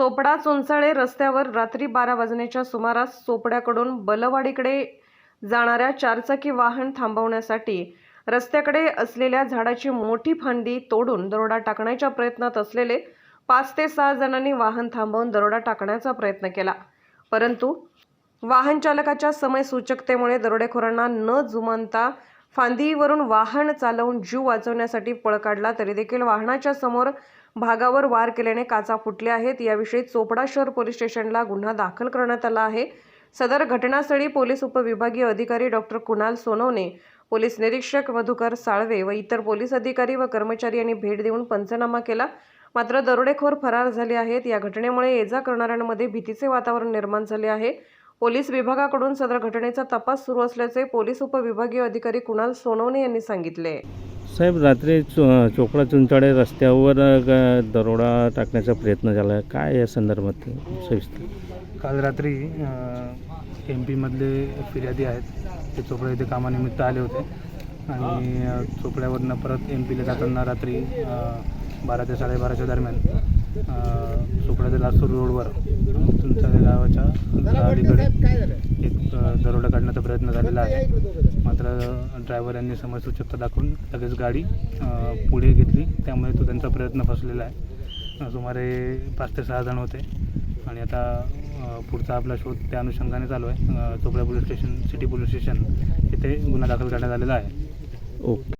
चोपडा चोंचाळे रस्त्यावर रात्री बारा वाजण्याच्या सुमारास चोपड्याकडून बलवाडीकडे जाणाऱ्या चारचाकी वाहन थांबवण्यासाठी रस्त्याकडे असलेल्या झाडाची मोठी फांदी तोडून दरोडा टाकण्याच्या प्रयत्नात असलेले पाच ते सहा जणांनी वाहन थांबवून दरोडा टाकण्याचा प्रयत्न केला. परंतु वाहन चालकाच्या समय सूचकतेमुळे दरोडेखोरांना न जुमानता फांदीवरून वाहन चालवून जीव वाचवण्यासाठी पळ काढला तरी देखील वाहनाच्या समोर भागावर वार केल्याने काचा फुटल्या आहेत. याविषयी चोपडा शहर पोलीस स्टेशनला गुन्हा दाखल करण्यात आला आहे. सदर घटनास्थळी पोलीस उपविभागीय अधिकारी डॉक्टर कुणाल सोनवणे पोलीस निरीक्षक मधुकर साळवे व इतर पोलीस अधिकारी व कर्मचारी यांनी भेट देऊन पंचनामा केला. मात्र दरोडेखोर फरार झाले आहेत. या घटनेमुळे ये जा करणाऱ्यांमध्ये भीतीचे वातावरण निर्माण झाले आहे. पोलीस विभागाकडून सदर घटनेचा तपास सुरू असल्याचे पोलीस उपविभागीय अधिकारी कुणाल सोनवणे यांनी सांगितले. साहेब रात्री चो चोपडा चुंचाळे रस्त्यावर दरोडा टाकण्याचा प्रयत्न झाला. आहे काय या संदर्भात सविस्तर? काल रात्री एम पीमधले फिर्यादी आहेत. ते चोपडा इथे कामानिमित्त आले होते. आणि चोपड्यावरनं परत एम पीला जाताना रात्री बारा ते साडेबाराच्या दरम्यान अ, चोपडा ते लासूर रोडवर अलीकडे एक दरोडा काढण्याचा प्रयत्न झालेला आहे. मात्र ड्रायव्हर यांनी समयसूचकता दाखवून लगेच गाडी पुढे घेतली. त्यामुळे तो त्यांचा प्रयत्न फसलेला आहे. सुमारे पाच ते सहा जण होते. आणि आता पुढचा आपला शोध त्या अनुषंगाने चालू आहे. Chopda police station city police station इथे गुन्हा दाखल करण्यात आलेला आहे. ओके.